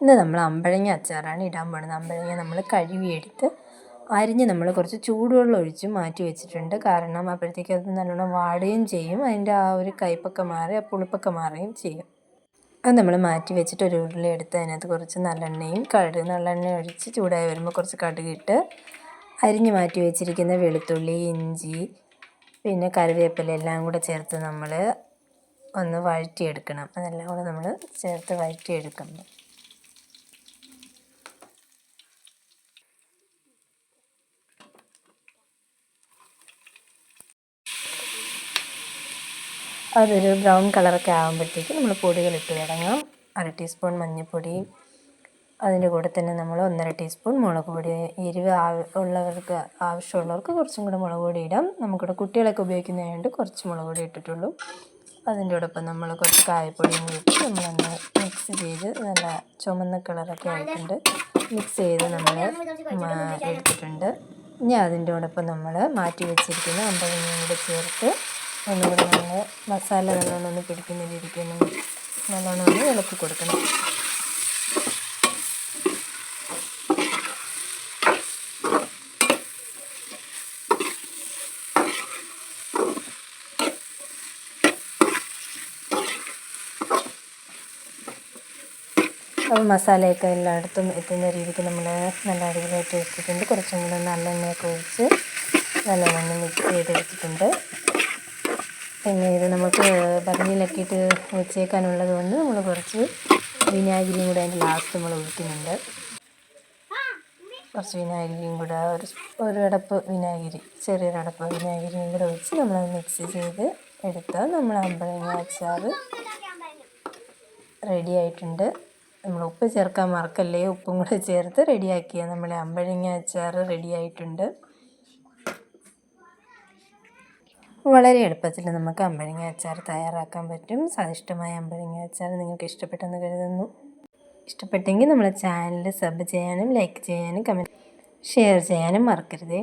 ഇന്ന് നമ്മൾ അമ്പഴങ്ങ അച്ചാറാണ് ഇടാൻ പോകുന്നത് അമ്പഴങ്ങ നമ്മൾ കഴുകിയെടുത്ത് അരിഞ്ഞ് നമ്മൾ കുറച്ച് ചൂടുവെള്ളം ഒഴിച്ച് മാറ്റി വെച്ചിട്ടുണ്ട്. കാരണം അപ്പോഴത്തേക്ക് അത് നല്ലോണം വാടുകയും ചെയ്യും. അതിന്റെ ആ ഒരു കയ്പൊക്കെ മാറി ആ പുളിപ്പൊക്കെ മാറുകയും ചെയ്യും. അത് നമ്മൾ മാറ്റി വെച്ചിട്ട് ഒരു ഉരുളി എടുത്ത് അതിനകത്ത് കുറച്ച് നല്ലെണ്ണയും കടുക് നല്ലെണ്ണയും ഒഴിച്ച് ചൂടായി വരുമ്പോൾ കുറച്ച് കടുകിട്ട് അരിഞ്ഞ് മാറ്റി വെച്ചിരിക്കുന്ന വെളുത്തുള്ളി ഇഞ്ചി പിന്നെ കറിവേപ്പില എല്ലാം കൂടെ ചേർത്ത് നമ്മൾ ഒന്ന് വഴറ്റിയെടുക്കണം. അതെല്ലാം കൂടെ നമ്മൾ ചേർത്ത് വഴറ്റിയെടുക്കണം അതൊരു ബ്രൗൺ കളറൊക്കെ ആകുമ്പോഴത്തേക്ക് നമ്മൾ പൊടികൾ ഇട്ട് തുടങ്ങാം അര ടീസ്പൂൺ മഞ്ഞൾപ്പൊടി അതിന്റെ കൂടെ തന്നെ നമ്മൾ ഒന്നര ടീസ്പൂൺ മുളക് പൊടി എരിവ് ഉള്ളവർക്ക് ആവശ്യമുള്ളവർക്ക് കുറച്ചും കൂടെ മുളക് പൊടി ഇടാം. നമുക്കിവിടെ കുട്ടികളൊക്കെ ഉപയോഗിക്കുന്നതായതുകൊണ്ട് കുറച്ച് മുളക് പൊടി ഇട്ടിട്ടുള്ളൂ. അതിന്റെ ഒപ്പം നമ്മൾ കുറച്ച് കായപ്പൊടിയും കൂടി നമ്മളൊന്ന് മിക്സ് ചെയ്ത് നല്ല ചുമന്ന കളറൊക്കെ ആയിട്ടുണ്ട്. മിക്സ് ചെയ്ത് നമ്മൾ എടുത്തിട്ടുണ്ട്. ഇനി അതിന്റെ ഒപ്പം നമ്മൾ മാറ്റി വെച്ചിരിക്കുന്ന അമ്പഴങ്ങയും കൂടെ ചേർത്ത് ഒന്നുകൂടെ നമ്മൾ മസാല നല്ലോണം ഒന്ന് പിടിക്കുന്ന രീതിക്ക് ഒന്ന് നല്ലോണം ഒന്ന് ഇളക്കി കൊടുക്കണം. അപ്പോൾ മസാലയൊക്കെ എല്ലായിടത്തും എത്തുന്ന രീതിക്ക് നമ്മൾ നല്ല അടിപൊളിയായിട്ട് വെച്ചിട്ടുണ്ട് കുറച്ചും കൂടെ നല്ലെണ്ണയൊക്കെ ഒഴിച്ച് നല്ലോണം മിക്സ് ചെയ്തെടുത്തിട്ടുണ്ട്. പിന്നെ ഇത് നമുക്ക് പതിനിലക്കിയിട്ട് ഒഴിച്ചേക്കാനുള്ളത് കൊണ്ട് നമ്മൾ കുറച്ച് വിനാഗിരിയും കൂടെ അതിന്റെ ലാസ്റ്റ് നമ്മൾ ഒഴിക്കുന്നുണ്ട് കുറച്ച് വിനാഗിരിയും കൂടെ ഒരു ഒരു അടപ്പ് വിനാഗിരി ചെറിയൊരടപ്പ് വിനാഗിരിയും കൂടെ ഒഴിച്ച് നമ്മൾ മിക്സ് ചെയ്ത് എടുത്താൽ നമ്മൾ അമ്പഴങ്ങ അച്ചാർ റെഡി ആയിട്ടുണ്ട്. നമ്മൾ ഉപ്പ് ചേർക്കാൻ മറക്കല്ലേ ഉപ്പും കൂടെ ചേർത്ത് റെഡിയാക്കിയ നമ്മളെ അമ്പഴങ്ങ അച്ചാർ റെഡി ആയിട്ടുണ്ട്. വളരെ എളുപ്പത്തിൽ നമുക്ക് അമ്പഴങ്ങ അച്ചാർ തയ്യാറാക്കാൻ പറ്റും. സ്വാദിഷ്ടമായ അമ്പഴങ്ങ അച്ചാർ നിങ്ങൾക്ക് ഇഷ്ടപ്പെട്ടെന്ന് കരുതുന്നു. ഇഷ്ടപ്പെട്ടെങ്കിൽ നമ്മളെ ചാനൽ സബ് ചെയ്യാനും ലൈക്ക് ചെയ്യാനും കമന്റ് ഷെയർ ചെയ്യാനും മറക്കരുതേ.